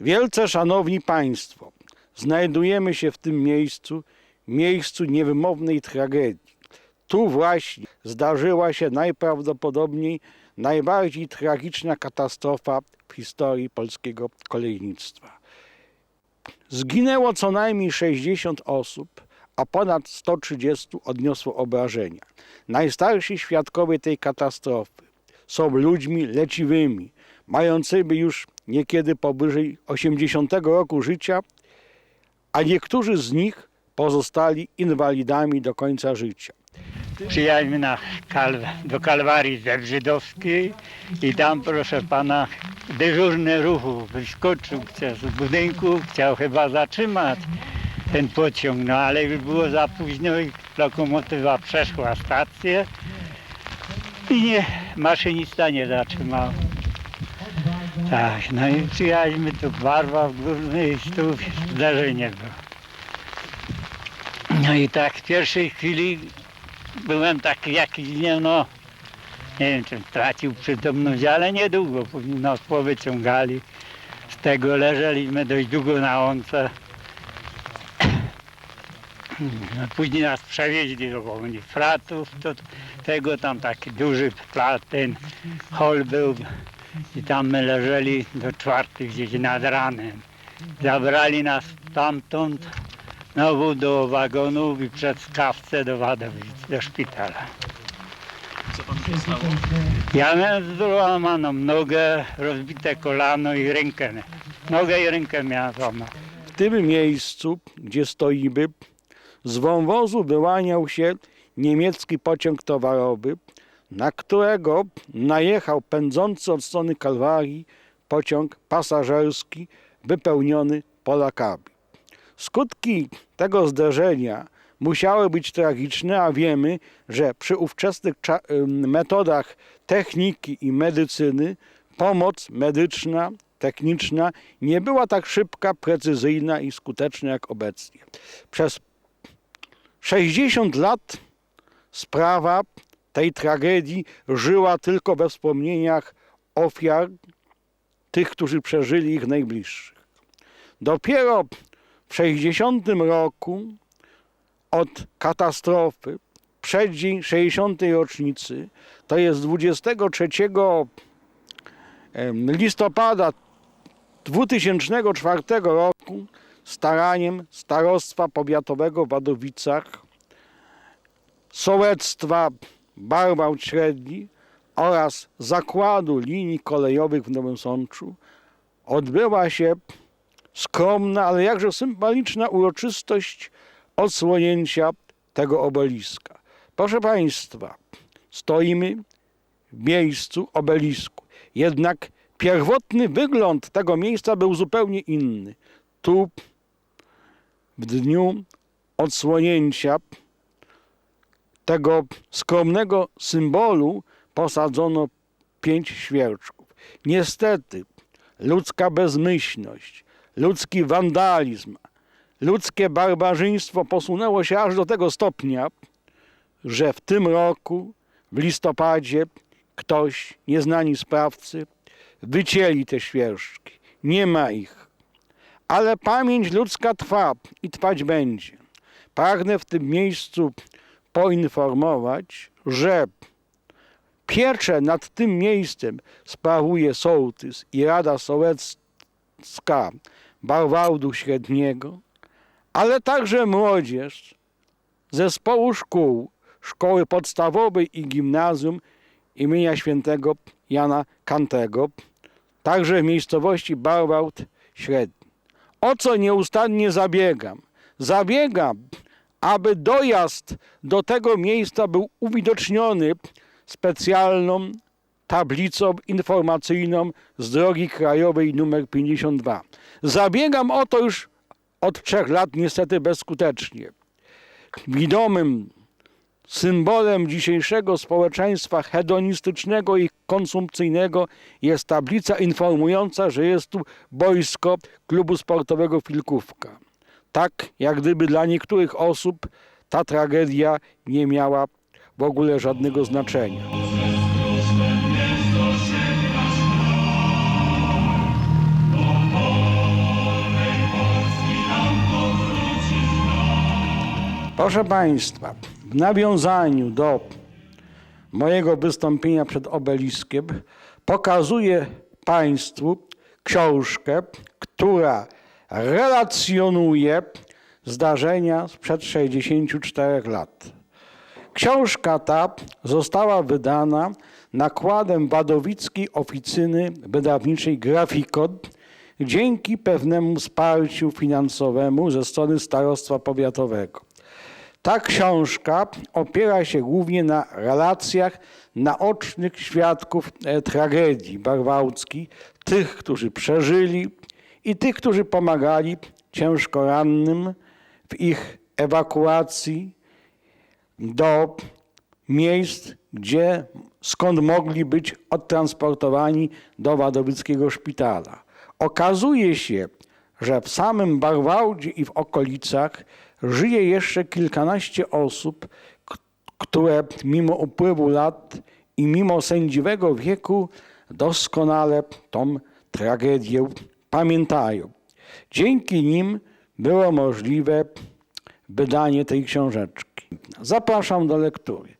Wielce szanowni Państwo, znajdujemy się w tym miejscu, miejscu niewymownej tragedii. Tu właśnie zdarzyła się najprawdopodobniej najbardziej tragiczna katastrofa w historii polskiego kolejnictwa. Zginęło co najmniej 60 osób, a ponad 130 odniosło obrażenia. Najstarsi świadkowie tej katastrofy są ludźmi leciwymi, mającymi już niekiedy powyżej 80 roku życia, a niektórzy z nich pozostali inwalidami do końca życia. Przyjechaliśmy na do Kalwarii Żydowskiej i tam, proszę pana, dyżurny ruchu wyskoczył z budynku, chciał chyba zatrzymać ten pociąg, no ale już było za późno i lokomotywa przeszła stację i nie, maszynista nie zatrzymał. Tak, no i przyjechaliśmy tu Barwa w Górny i tu zdarzenie było. No i tak w pierwszej chwili byłem taki jakiś, nie no, nie wiem czy tracił przytomność, ale niedługo, później nas powyciągali. Z tego leżeliśmy dość długo na łące. No, później nas przewieźli do Fratów, do tego tam taki duży plat, ten hol był i tam my leżeli do czwartej gdzieś nad ranem. Zabrali nas stamtąd znowu do wagonów i przez kawce do Wadowic, do szpitala. Co panu się stało? Ja miałem złamaną nogę, rozbite kolano i rękę. Nogę i rękę miałem złamaną. W tym miejscu, gdzie stoimy, z wąwozu wyłaniał się niemiecki pociąg towarowy, na którego najechał pędzący od strony Kalwarii pociąg pasażerski wypełniony Polakami. Skutki tego zderzenia musiały być tragiczne, a wiemy, że przy ówczesnych metodach techniki i medycyny pomoc medyczna, techniczna nie była tak szybka, precyzyjna i skuteczna jak obecnie. Przez 60 lat sprawa tej tragedii żyła tylko we wspomnieniach ofiar, tych, którzy przeżyli ich najbliższych. Dopiero w 60 roku od katastrofy, przeddzień 60. rocznicy, to jest 23 em, listopada 2004 roku, staraniem Starostwa Powiatowego w Wadowicach, Sołectwa Barbałt Średni oraz Zakładu Linii Kolejowych w Nowym Sączu odbyła się skromna, ale jakże symboliczna uroczystość odsłonięcia tego obeliska. Proszę Państwa, stoimy w miejscu obelisku. Jednak pierwotny wygląd tego miejsca był zupełnie inny. Tu w dniu odsłonięcia tego skromnego symbolu posadzono pięć świerczków. Niestety ludzka bezmyślność, ludzki wandalizm, ludzkie barbarzyństwo posunęło się aż do tego stopnia, że w tym roku, w listopadzie, ktoś, nieznani sprawcy, wycięli te świerszki. Nie ma ich. Ale pamięć ludzka trwa i trwać będzie. Pragnę w tym miejscu poinformować, że pieczę nad tym miejscem sprawuje sołtys i Rada Sołecka Barwałdu Średniego, ale także młodzież zespołu szkół, szkoły podstawowej i gimnazjum imienia świętego Jana Kantego, także w miejscowości Barwałd Średni. O co nieustannie zabiegam? Zabiegam, aby dojazd do tego miejsca był uwidoczniony specjalną tablicą informacyjną z drogi krajowej nr 52. Zabiegam o to już od trzech lat, niestety bezskutecznie. Widomym symbolem dzisiejszego społeczeństwa hedonistycznego i konsumpcyjnego jest tablica informująca, że jest tu boisko klubu sportowego Filkówka. Tak jak gdyby dla niektórych osób ta tragedia nie miała w ogóle żadnego znaczenia. Proszę Państwa, w nawiązaniu do mojego wystąpienia przed obeliskiem pokazuję Państwu książkę, która relacjonuje zdarzenia sprzed 64 lat. Książka ta została wydana nakładem Wadowickiej Oficyny Wydawniczej Grafikon dzięki pewnemu wsparciu finansowemu ze strony Starostwa Powiatowego. Ta książka opiera się głównie na relacjach naocznych świadków e, tragedii barwałckiej, tych, którzy przeżyli i tych, którzy pomagali ciężko rannym w ich ewakuacji do miejsc, gdzie, skąd mogli być odtransportowani do Wadowickiego Szpitala. Okazuje się, że w samym Barwałdzie i w okolicach żyje jeszcze kilkanaście osób, które mimo upływu lat i mimo sędziwego wieku doskonale tą tragedię pamiętają. Dzięki nim było możliwe wydanie tej książeczki. Zapraszam do lektury.